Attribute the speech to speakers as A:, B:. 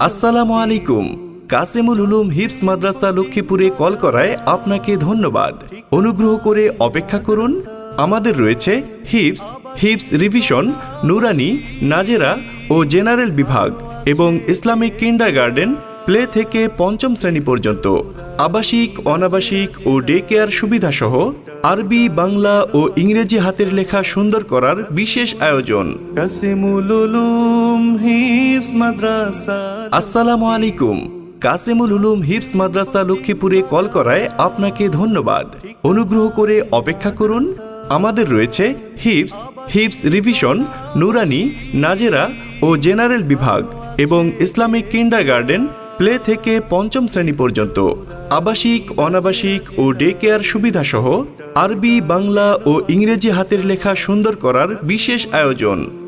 A: আসসালামু আলাইকুম। কাসেমুল উলুম মাদ্রাসা লক্ষ্মীপুরে কল করায় আপনাকে ধন্যবাদ। অনুগ্রহ করে অপেক্ষা করুন। আমাদের রয়েছে হিপস হিপস রিভিশন, নুরানি, নাজেরা ও জেনারেল বিভাগ এবং ইসলামিক কিন্ডার গার্ডেন প্লে থেকে পঞ্চম শ্রেণি পর্যন্ত আবাসিক অনাবাসিক ও ডে কেয়ার সুবিধাসহ আরবি বাংলা ও ইংরেজি হাতের লেখা সুন্দর করার বিশেষ আয়োজন। আসসালামু আলাইকুম। কাসেমুল উলুম হিপস মাদ্রাসা লক্ষ্মীপুরে কল করায় আপনাকে ধন্যবাদ। অনুগ্রহ করে অপেক্ষা করুন। আমাদের রয়েছে হিপস হিপস রিভিশন নুরানি নাজেরা ও জেনারেল বিভাগ এবং ইসলামিক কিন্ডার গার্ডেন প্লে থেকে পঞ্চম শ্রেণি পর্যন্ত আবাসিক, অনাবাসিক ও ডে কেয়ার সুবিধাসহ আরবি, বাংলা ও ইংরেজি হাতের লেখা সুন্দর করার বিশেষ আয়োজন।